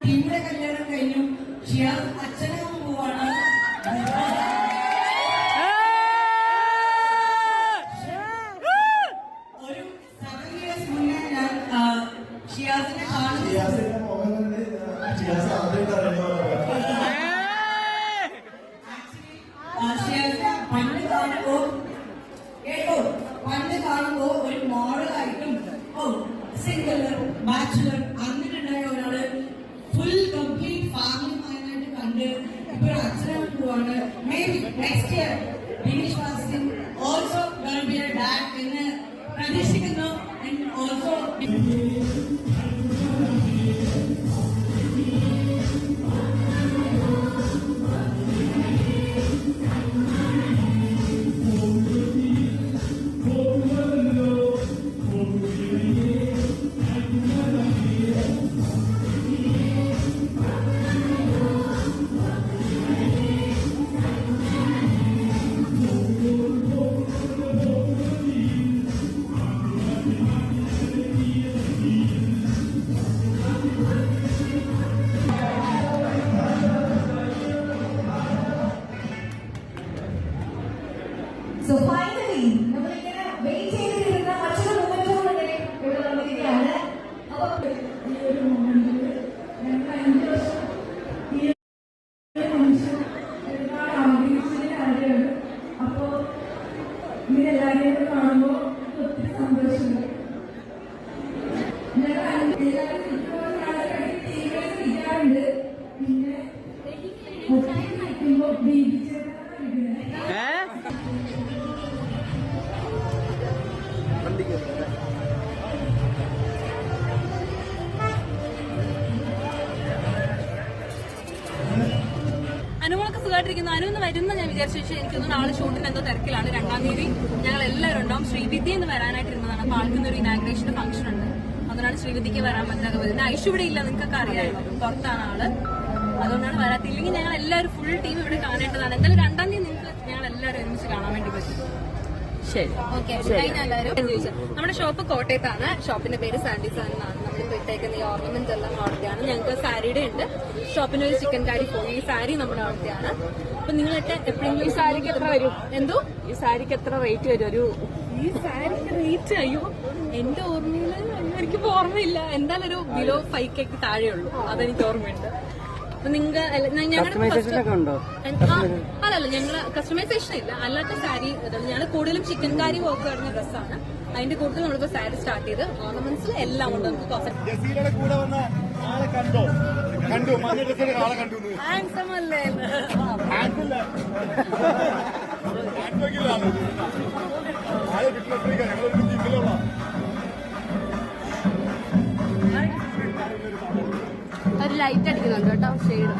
ടീമിന്റെ കല്യാണം കഴിഞ്ഞു. ഷിയാസ് അച്ഛനും പോവാണ്. ഒരു സെവൻ ഇയേഴ്സ് മുന്നേ ഞാൻ ഷിയാസിനെ പണ്ട് കാണുമ്പോ കേട്ടോ പണ്ട് കാണുമ്പോ ഒരു മോഡലായിട്ടും ഓ സിംഗിൾ ബാച്ചുലർ സോ ഫൈനലി നമ്മളിങ്ങനെ വെയിറ്റ് ചെയ്തിരുന്ന മറ്റൊരു മൊമെന്റോടെ ഇവിടെ വന്നിരിക്കുകയാണ്. അപ്പൊ ഈ ഒരു മൊമെന്റിൽ ഞങ്ങൾ അഞ്ച് വർഷം ഈ ഒരു നിമിഷം ഒരുപാട് ആഗ്രഹിച്ചൊരു കാര്യമാണ്. അപ്പോ ഇവരെല്ലാവരെയും കൂടെ കാണുമ്പോൾ ഒത്തിരി സന്തോഷമുണ്ട്. ഞങ്ങൾ എല്ലാവരും ചുറ്റുപാട് ആളുകൾ ടീമിൽ ഇരിക്കാറുണ്ട്. പിന്നെ ഒത്തിരി നിൽക്കുമ്പോൾ ബീബിച്ചേട്ടാണ് സുഖമായിട്ടിരിക്കുന്നു. അനുവെന്ന് വരുന്ന ഞാൻ വിചാരിച്ചു. പക്ഷേ എനിക്കൊന്നും നാളെ ഷൂട്ടിന് എന്തോ തിരക്കിലാണ്. രണ്ടാം തീയതി ഞങ്ങൾ എല്ലാവരും ഉണ്ടാവും. ശ്രീവിദ്യ എന്ന് വരാനായിട്ടിരുന്നതാണ് അപ്പൊ ഒരു ഇനാഗ്രേഷൻ ഫംഗ്ഷൻ ഉണ്ട്. അതുകൊണ്ടാണ് ശ്രീവിദ്യക്ക് വരാൻ പറ്റാതെ വരുന്നത് ഐഷു ഇവിടെ ഇല്ല. നിങ്ങൾക്കൊക്കെ അറിയാമല്ലോ പുറത്താണ് ആൾ. അതുകൊണ്ടാണ് വരാത്തില്ലെങ്കിൽ ഞങ്ങൾ എല്ലാവരും ഫുൾ ടീം ഇവിടെ കാണേണ്ടതാണ്. എന്തായാലും രണ്ടാം തീയതി നിങ്ങൾക്ക് ഞങ്ങൾ എല്ലാവരും ഒരുമിച്ച് കാണാൻ വേണ്ടി പറ്റും. ശരി. നമ്മുടെ ഷോപ്പ് കോട്ടയത്താണ്. ഷോപ്പിന്റെ പേര് സാൻഡി സാൻ എന്നാണ്. നമ്മൾ ഇട്ടേക്കുന്ന ഈ ഓർണമെന്റ് എല്ലാം അവിടുത്തെയാണ് ഞങ്ങൾക്ക് സാരിയുടെ ഉണ്ട്. ഷോപ്പിന് ഒരു ചിക്കൻ കാരി പോയി ഈ സാരി നമ്മുടെ അവിടുത്തെയാണ് അപ്പൊ നിങ്ങളൊക്കെ എപ്പോഴെങ്കിലും ഈ സാരിക്ക് എത്ര വരും? എന്തോ? ഈ സാരിക്ക് എത്ര റേറ്റ് വരും? ഒരു ഈ സാരിക്ക് റേറ്റ് അയ്യോ എന്റെ ഓർമ്മയിൽ എനിക്ക് ഓർമ്മയില്ല. എന്തായാലും ഒരു ബിലോ ഫൈവ് കേക്ക് താഴെയുള്ളൂ. അതെനിക്ക് ഓർമ്മയുണ്ട്. അപ്പൊ നിങ്ങൾ Customization ഒക്കെ ഉണ്ടോ? അല്ലല്ല ഞങ്ങൾ കസ്റ്റമൈസേഷൻ ഇല്ല. അല്ലാത്ത സാരി ഞങ്ങൾ കൂടുതലും ചിക്കൻ കാരി വർക്ക് വരുന്ന ഡ്രസ്സാണ് അതിന്റെ കൂടുതൽ നമ്മളിപ്പോ സാരി സ്റ്റാർട്ട് ചെയ്ത് ഓർണമെന്റ്സിൽ എല്ലാം ഉണ്ട് നമുക്ക് കൂടെ വന്ന ആളെ കണ്ടോ? കണ്ടു. മഞ്ഞ ഡ്രസ്സിലെ ആളെ കണ്ടു ഹാൻസം അല്ലേ? ആളെ ലൈറ്റ് അടിക്കുന്നുണ്ട് കേട്ടോ ഷെയ്ഡ്